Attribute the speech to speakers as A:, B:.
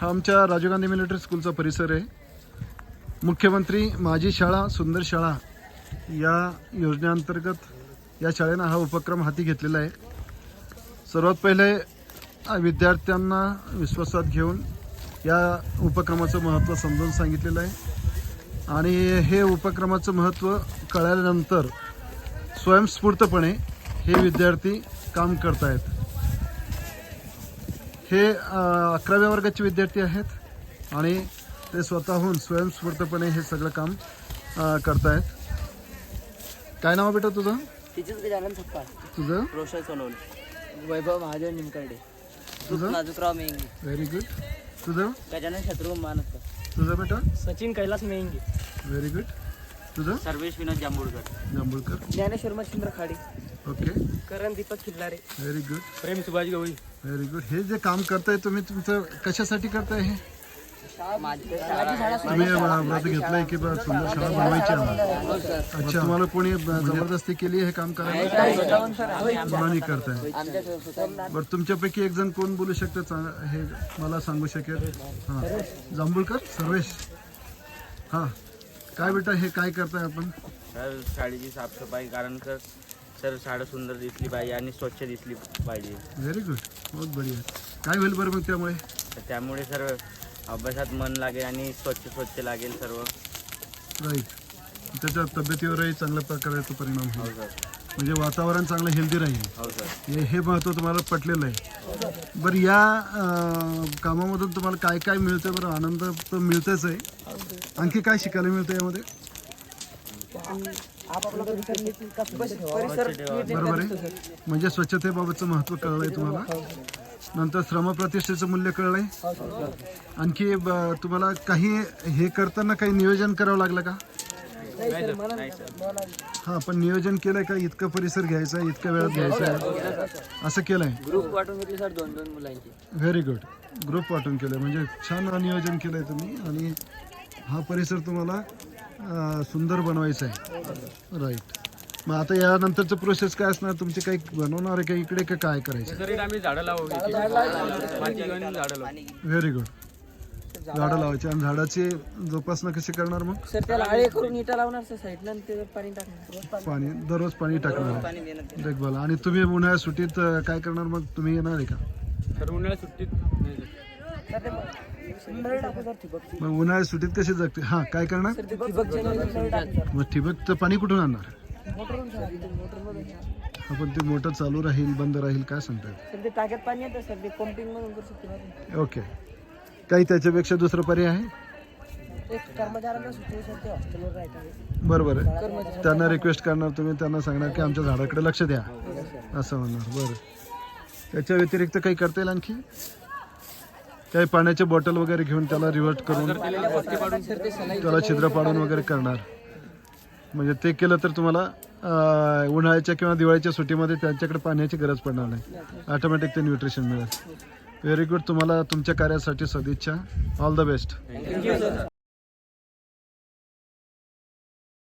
A: हा आमच्या राजीव गांधी मिलिटरी स्कूलचा परिसर आहे. मुख्यमंत्री माझी शाळा सुंदर शाळा या योजनेअंतर्गत या शाळेनं हा उपक्रम हाती घेतलेला आहे. सर्वात पहिले विद्यार्थ्यांना विश्वासात घेऊन या उपक्रमाचं महत्त्व समजावून सांगितलेलं आहे. आणि हे उपक्रमाचं महत्त्व कळल्यानंतर स्वयंस्फूर्तपणे हे विद्यार्थी काम करतायत. हे अकराव्या वर्गाचे विद्यार्थी आहेत आणि ते स्वतःहून स्वयंस्फूर्तपणे हे सगळं काम करतायत. काय नाव बेटा तुझं?
B: तिचेच गजानन थप्पा.
A: तुझं?
B: रोशन सोनवणे. वैभव महादेव निमकर्डे.
A: तुझं?
B: नाजुकराव मेंगे.
A: व्हेरी गुड तुझं?
B: गजानन शत्रुघ्न मानसकर
A: तुझं बेटा?
B: सचिन कैलास मेंगे.
A: व्हेरी गुड तुझं?
B: Sarvesh Vinod Jambhulkar.
A: Jambhulkar.
B: Dnyaneshwar Machhindra Khade.
A: Okay
B: Karan Deepak Khillare.
A: Very good
B: Prem Subhash Gawali.
A: Very good हे जे काम करताय तुम्ही तुमचं कशासाठी करताय हे? तुम्ही व्रत घेतलंय की बा सुंदर शाळा बनवायची आहे अच्छा. तुम्हाला कोणी ब- जबरदस्ती केली आहे हे काम करायला? करताय. बरं तुमच्यापैकी एक जण कोण बोलू शकतं? हे मला सांगू शकेल? हां. जांभूळकर? सर्वेश? हां. काय बेटा हे काय करताय आपण?
C: शाळेची साफसफाई कारण सर शाळा सुंदर दिसली पाहिजे आणि स्वच्छ दिसली पाहिजे.
A: व्हेरी गुड बहुत बढिया. काय होईल बरं मग त्यामुळे?
C: तर त्यामुळे सर अभ्यासात मन लागेल आणि स्वच्छ स्वच्छ लागेल सर्व.
A: राईट त्याच्या तब्येतीवरही चांगल्या प्रकारे परिणाम
C: हो
A: होईल
C: सर.
A: म्हणजे वातावरण चांगलं हेल्दी राहील.
C: हो सर.
A: हे हे महत्त्व तुम्हाला पटलेलं आहे. बरं या अं, कामामधून तुम्हाला काय काय मिळतं बरं? आनंद तर मिळतच आहे. आणखी काय शिकायला मिळतं यामध्ये? बरोबर आहे. म्हणजे स्वच्छतेबाबतचं महत्त्व कळलंय तुम्हाला? नंतर श्रमप्रतिष्ठेचं मूल्य कळलंय? आणखी ब- तुम्हाला काही हे करताना काही नियोजन करावं लागलं का? हा पण नियोजन केलंय का? इतकं परिसर घ्यायचा आहे इतक्या वेळात घ्यायचं? आहे असं केलंय?
B: ग्रुप वाटून घेतली सर दोन दोन मुलांची.
A: व्हेरी गुड ग्रुप वाटून केलंय. म्हणजे छान नियोजन केलंय तुम्ही. आणि हा परिसर तुम्हाला अं, सुंदर बनवायचा आहे राईट मग आता यानंतरचं प्रोसेस काय असणार? तुमचे काही बनवणार आहे का इकडे का काय करायचं?
D: तरी आम्ही झाडं लावू माती घेऊन झाडं लावू
A: व्हेरी गुड झाडं लावायची. आणि झाडाची जोपासना कशी करणार मग?
B: सर त्याला आळे करून इटा लावणार सर साईडनं आणि त्याच्यात पाणी टाकणार.
A: पाणी. दररोज पाणी टाकणार देखभाल. आणि तुम्ही उन्हाळ्यात सुट्टीत अं, काय करणार मग? तुम्ही येणार आहे का?
D: तर उन्हाळ्यात सुट्टीत नाही जात.
A: मग उन्हाळ्यात सुट्टीत कसे जगते हां काय करणार? मग ठिबक तर पाणी कुठून आणणार? आपण ते मोटर चालू राहील बंद राहील काय सांगतायत
B: सर ते टाक्यात पाणी येतं सर ते पंपिंग करू
A: ओके. काही त्याच्यापेक्षा दुसरं पर्याय आहे?
B: एक कर्मचाऱ्यांना सुचवू हॉस्टेलवर
A: बरोबर आहे. त्यांना रिक्वेस्ट करणार तुम्ही त्यांना सांगणार की आमच्या झाडाकडे लक्ष द्या. असं म्हणणार बरं. त्याच्या व्यतिरिक्त काही करता येईल आणखी? काही पाण्याचे बॉटल वगैरे घेऊन त्याला रिव्हर्ट करून त्याला छिद्र पाडून वगैरे करणार. म्हणजे ते केलं तर तुम्हाला उन्हाळ्याच्या किंवा दिवाळीच्या सुट्टीमध्ये त्यांच्याकडे पाण्याची गरज पडणार नाही. ऑटोमॅटिक ते न्यूट्रिशन मिळेल. व्हेरी गुड तुम्हाला तुमच्या कार्यासाठी सदिच्छा. All the best